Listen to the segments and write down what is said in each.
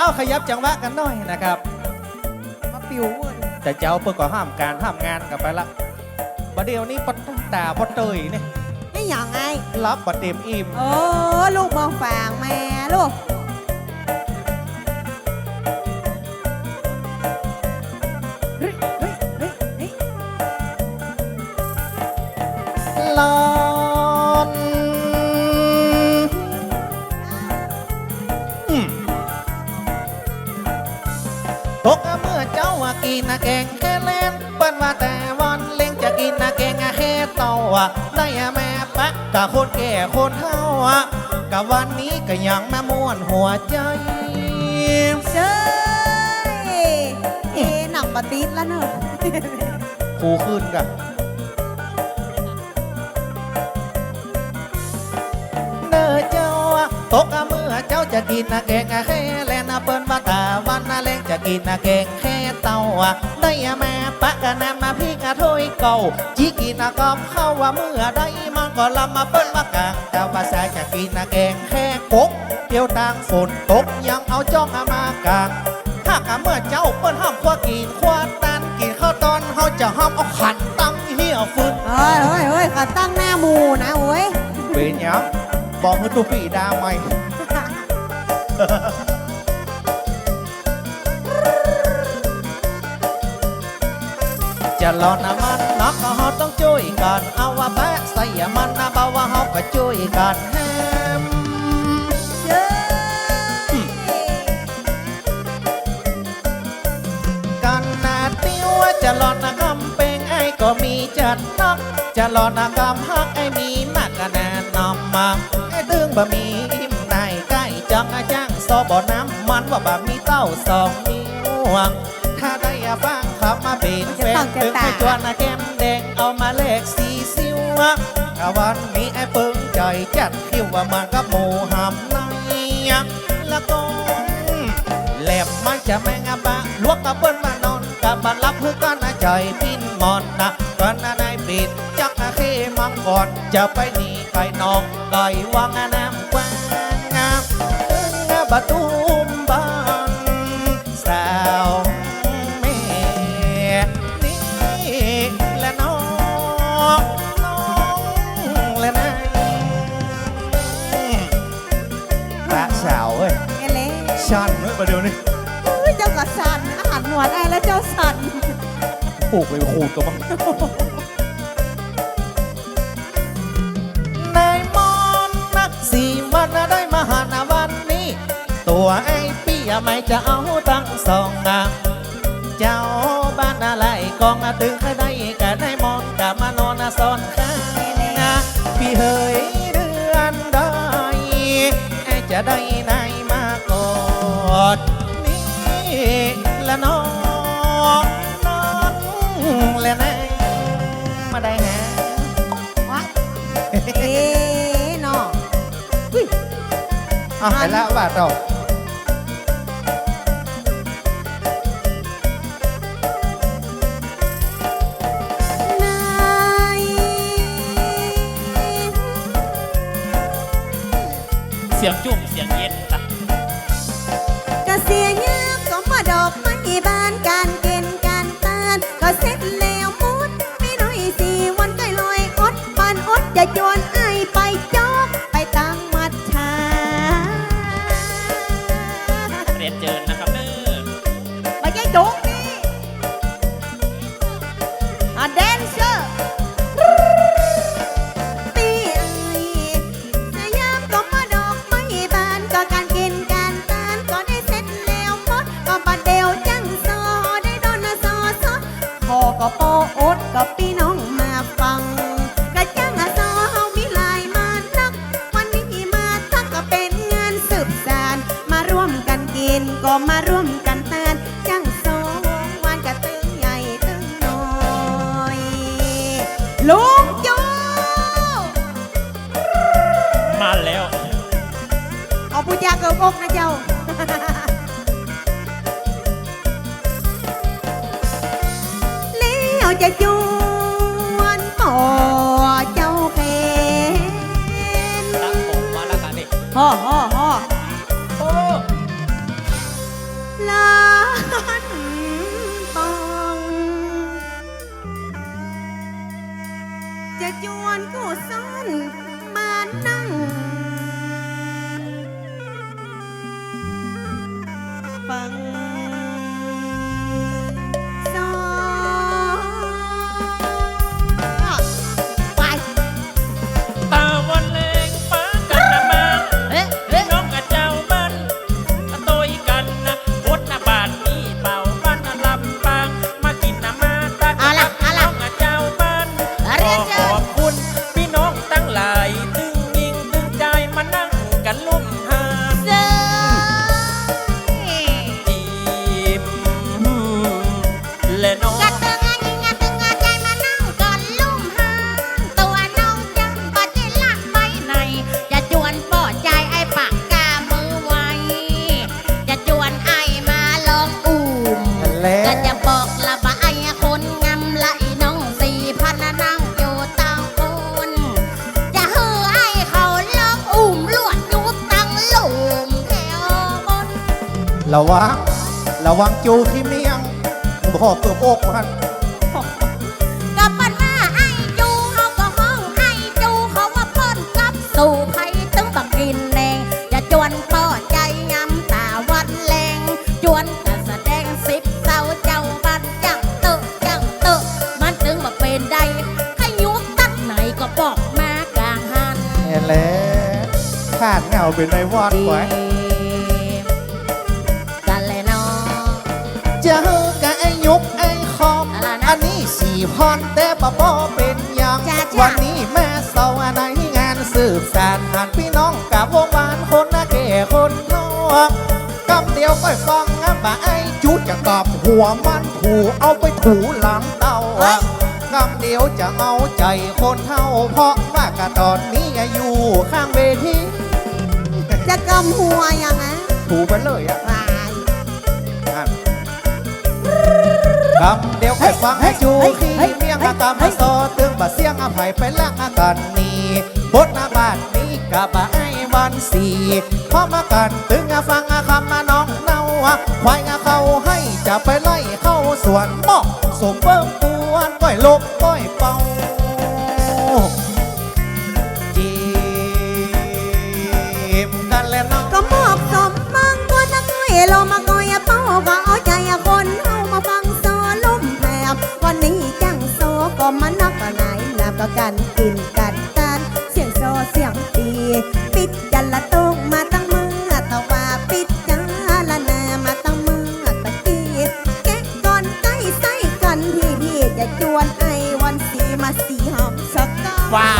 เอาขยับจังหวะกันหน่อยนะครับ มาปิวเว้ยแต่เจ้าเพื่อก็ห้ามการห้ามงานกันไปละประเดี๋ยวนี้ปดตาปดเตยนี่นี่อย่างไงรับบัดเต็มอิ่มเออลูกมองฝางแม่ลูก กะคนแก่คนเฒ่าอะกะวันนี้ก็ยังมาม่วนหัวใจเจ้ยเอ๊ะหนังปะติดแล้วเนอะครูขึ้นกะเนื้อเจ้าอะตกอะเมื่อเจ้าจะกินนะแกงอะแค่แลนะเปิ้นว่าตาวันนะเล่งจะกินนะแกงแค่เต่าอะได้อะแม่ปะกะนำมาพี่กะถ้วยเก่าจีกินนะกอมเข้าว่าเมื่อใดมันก็ลำมาเปิ้นว่ากางแต่ภาษาจะกินนะแกงแค่กกเดียวต่างฝนตกยังเอาจ้องอะมากางถ้ากะเมื่อเจ้าเปิ้นห้ามคว้ากินคว้าตันกินข้าวตอนเขาจะห้ามเอาขันตั้งเหี้ยฟืนเฮ้ยเฮ้ยเฮ้ยก็ตั้งหน้าหมูนะโอ้ยเป็นหยังบอกให้ตุปีดาไหม จะรอนะมันนักเฮาต้องช่วยกัน เอาว่าแปะใส่มันนะเบาว่าเฮาก็ช่วยกันแฮมเจ้กันนาติวจะรอนะกำเป็งไอ้ก็มีจัดนักจะรอนะกำฮักไอ้มีมากกะแนนนำมาไอ้ตึงบะมี ซอบ่อน้ำมันว่าบะมีเต้าสองนิ้วถ้าได้อะฟังขับมาเป็นแฟนตึงไอ้จวนนะแก้มแดงเอามาแลกสีซิวถ้าวันนี้ไอ้เปิงใจจัดคิวว่ามันกับหมูหำในแล้วก็แหลมมันจะแมงอะบะลวกกับเปิ้นมานอนกับบันลับเพื่อกันนะใจพินมอนนะกันนะนายปิดจักนะเคมังก่อนจะไปหนีไก่นองไก่วังอะน้ำกว้างงาม ตึงอะตุ้มบานสาวแม่นี่และน้องน้องและนายพระสาวเอ้ยเอเล่ชันเมื่อประเดี๋ยวนี้เจ้ากระสันอาหารหนวดไอ้แล้วเจ้าสันปลูกไปขูดตัวบ้าง ตัวไอ้ปี้ยไม่จะเอาตั้งสองนะเจ้าบ้านอะไรกองมาตึงใครได้กะได้มอนกะมานอนน่ะซ้อนข้างนะพี่เฮยเดือนได้ไอ้จะได้นายมากอดนี่ละน้องน้องและนายมาได้ฮะวะเอ๊ะน้องเอาไปแล้วบาทเรา สียงจุ่มเสียงเย็นนะก็เสียเงือกก็มาดอกไม้บานการเกณฑ์การตานก็เสร็จแล้วมุดไม่น้อยสี่วันใกล้ลอยอดปานอดจะจวนไอายไปจอกไปตั้งมัดชาเรียนเจิญนะครับเด้อไปยัยจุ นแล้ว เอาพุทธยาเกิบอกนะเจ้า แล้วจะจวนหมอเจ้าเป็นรักผมมาละกันดิฮ่อฮ่อฮ่องจะจวนกูซ่อน ระวังจูที่เมียงพ่อเกือบอกมันกับมันว่าไอจูเขาก็ห้องไอจูเขาว่าพ้นกับสู่ไผ่ตึงบักินแดงอย่าจวนพ่อใจยำตาวันแรงจวนแต่แสดงสิบเศร้าเจ้าบัดจังเตอะจังเตอะมันตึงมาเป็นใดให้ยุกตัดไหนก็บอกมากลางหันแหละขาดเงาเป็นในวันไว้ จ้ากับไอยุกไอ้คอมอันนี้สี่พรแต่ปะป้อเป็นหยังาจ้วันนี้แม่เสาร์ในงานสืบสานหันพี่น้องกับวงวานคนนาเก่คนนอกกำเดียวก้ฟังงะบ่าไอ้จุดจะตอบหัวมันถูเอาไปถูหลังเต้ากำเดียวจะเอาใจคนเท่า เพราะว่ากะตอนนี้อยู่ข้างเวทีจะกำหัวยังไงถูไปเลยอะ ว้า คำเดียวแค่ฟังให้อยู่ขี้เมียงอาการมาซอตึงบาเสียงอภัยไปละอากันนี้บทนาบาทนี้กับไอ้วันสี่พอมากันตึงฟังคำมาน้องเนาควายเขาให้จะไปไล่เข้าสวนหมอกสมเบิ่มตวนก้อยลบก้อย กันกินกันกันเสียงโซเสียงตี ปิดยันละตงมาตั้งมือตะว่าปิดยันละนามาตั้งมือตะกี้แกะก่อนใกล้ใส่กันพี่พี่จะจวนไอวันสีมาสีหอมสักว้า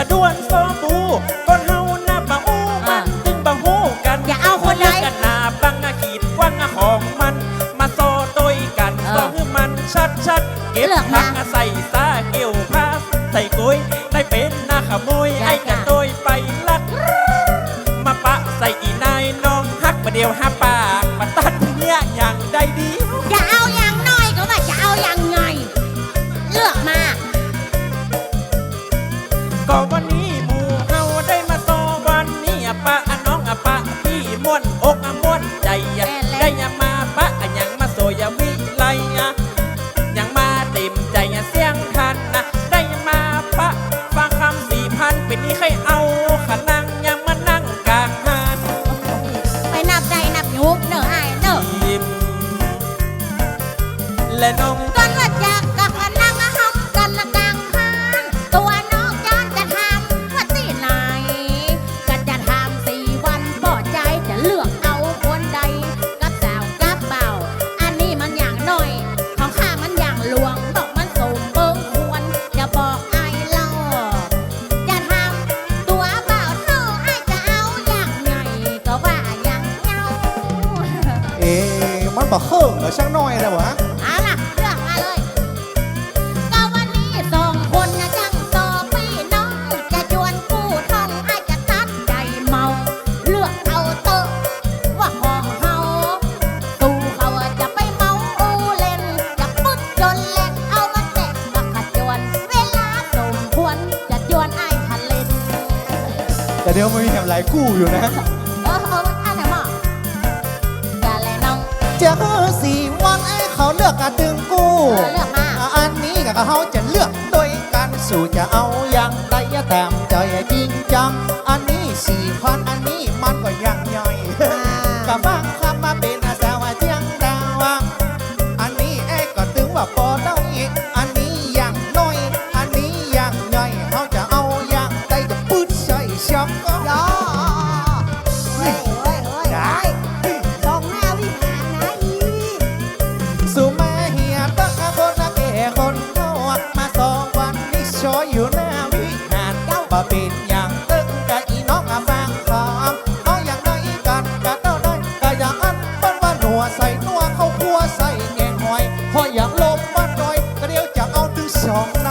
จะด้วนฟอบู มันบอกเฮิงเหรอช่างน้อยนะวะเอละเรื่องเลยกวันนี้สองคนนะจังต่อพี่น้อง จะชวนกูท่องอจะทัดใจเมา เลือกเอาตอะว่าของเฮาตูเขาจะไปเมาอูเล่นจะปุ๊ดจนเลกเอามาเตะมาขจวน เวลาสมควรจะชวนไอ้ายทแต่เดี๋ยวมันมีแถมหลายกู้อยู่นะ ตึงกู้เลือกมาอันนี้กัเขาจะเลือกโดยการสู่จะเอาอย่างไรแต่มใจจริงจังอันนี้สี่พันอันนี้มันก็ยังย่อย 啊。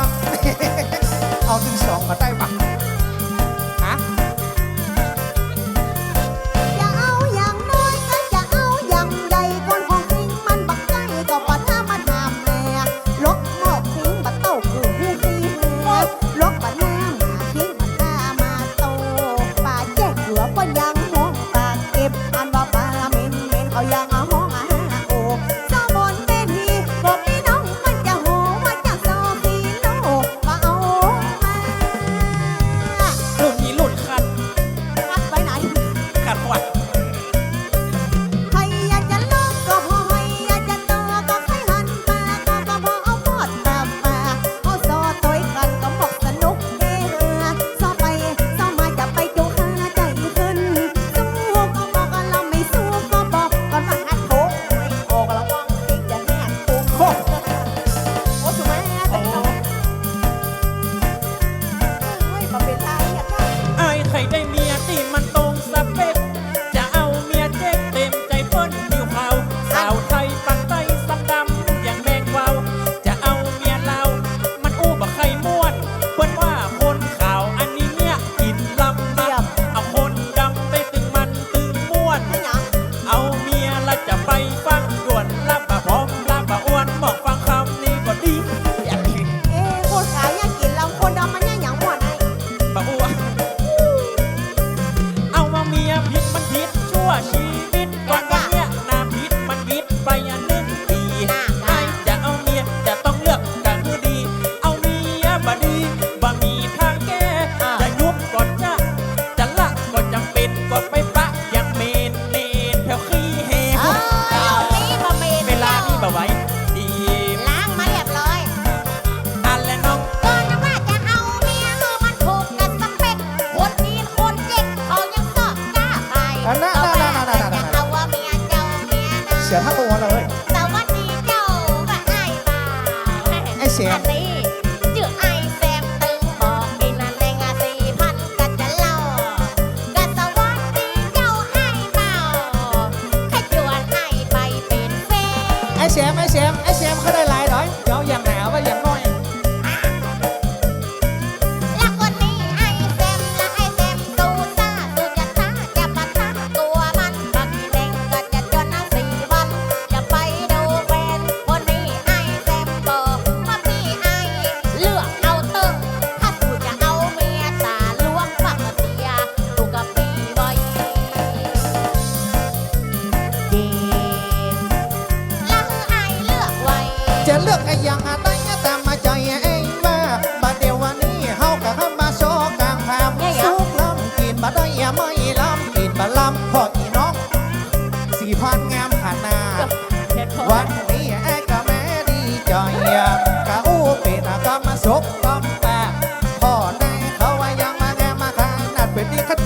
competir.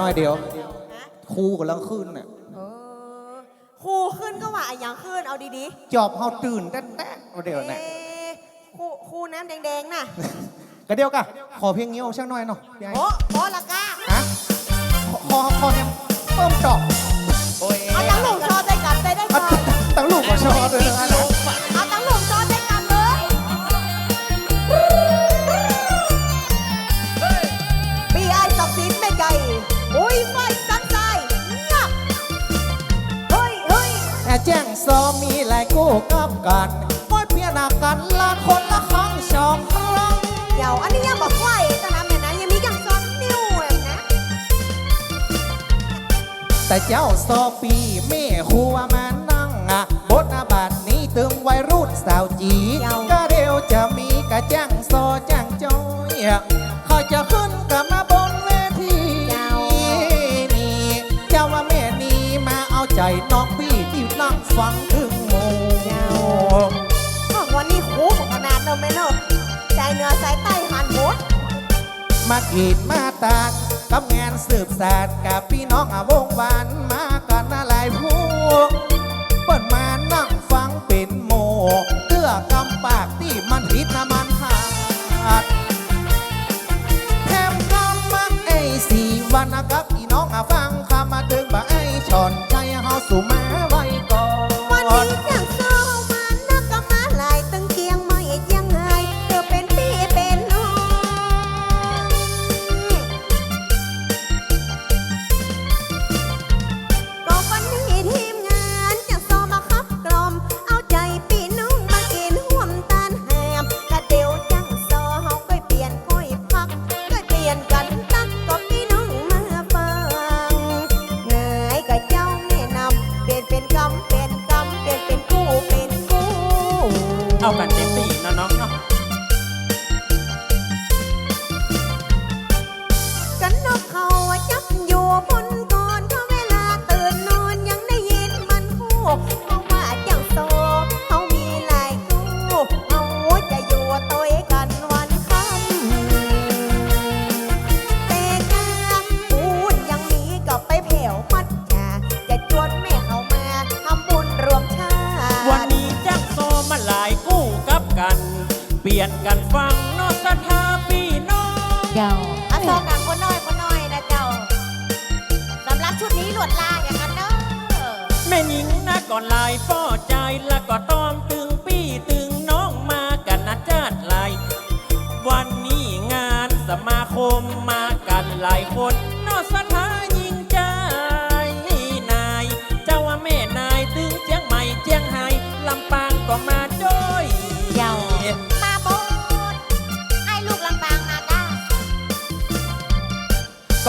น้อยเดียว คู่กำลังขึ้นเนี่ยครูขึ้นก็ว่าอย่างขึ้นเอาดีจอบเฮาตื่นแต่แต่เดี๋ยวเนี่ยเอ๊ครูครูน้ำแดงๆน่ะก็เดียวกะขอเพียงเงี้ยวช่างน้อยหน่อยโอ้โอ้ละกาฮะขอขอเนี่ยเพิ่มจอบ ก็จังโซจังจอยเขาจะขึ้นกับมาบนเวทีเจ้านี่เจ้าว่าแม่นี้มาเอาใจน้องพี่ที่นั่งฟังถึงโมู่ห้อวันนี้คู่ของนาดเราไม่เนอะใจเนื้อสายใต้หันหมดมากีดมาตากกับงานสืบศาสตร์กับพี่น้องอาวงวานมากันหลายผู้เปิดมานั่งฟังเป็นโม อกำปากที่มันผิดนะมันขาดแถมคำมัาไอ้สีวันกับอีน้องฟังคำมาถึงบ่ไอชอนใจเฮาสู่ม่ไว้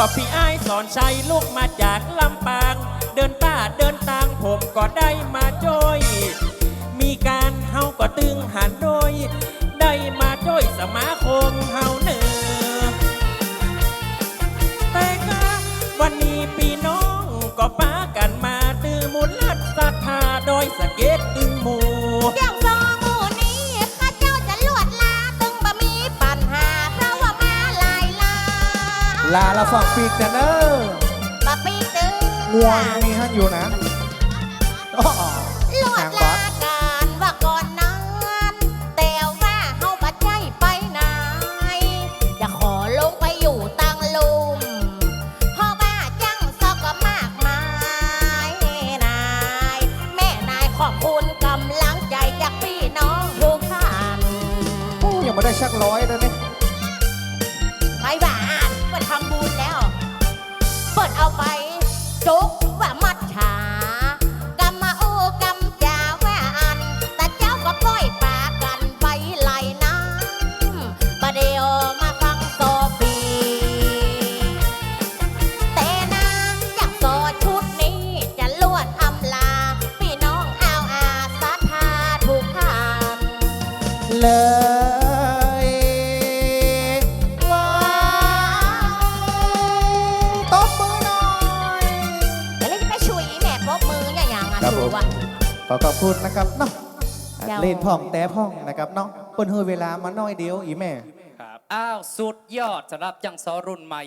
อบพี่ไอ้สอนชัยลูกมาจากลำปาง เดินป่าเดินตางผมก็ได้มาจอย มีการเฮาก็ตึงหันโดย ได้มาจอยสมาคมเฮาเนื้อแต่ก็วันนี้ปีน้องก็ป้ากันมาตื้อมูลลัดศรัทธาโดยสะเก็ดตึงหมู ลาเราฝั่งปีกแต่เนอะปะปีกตอร์งงวงมีฮั่นอยู่นะอ๋อ เล่นพ่องแต่พ่องนะครับเนาะเปิ้นเฮยเวลามาน้อยเดียวอีแม่ ครับ อ้าว สุดยอดสำหรับจังซอรุ่นใหม่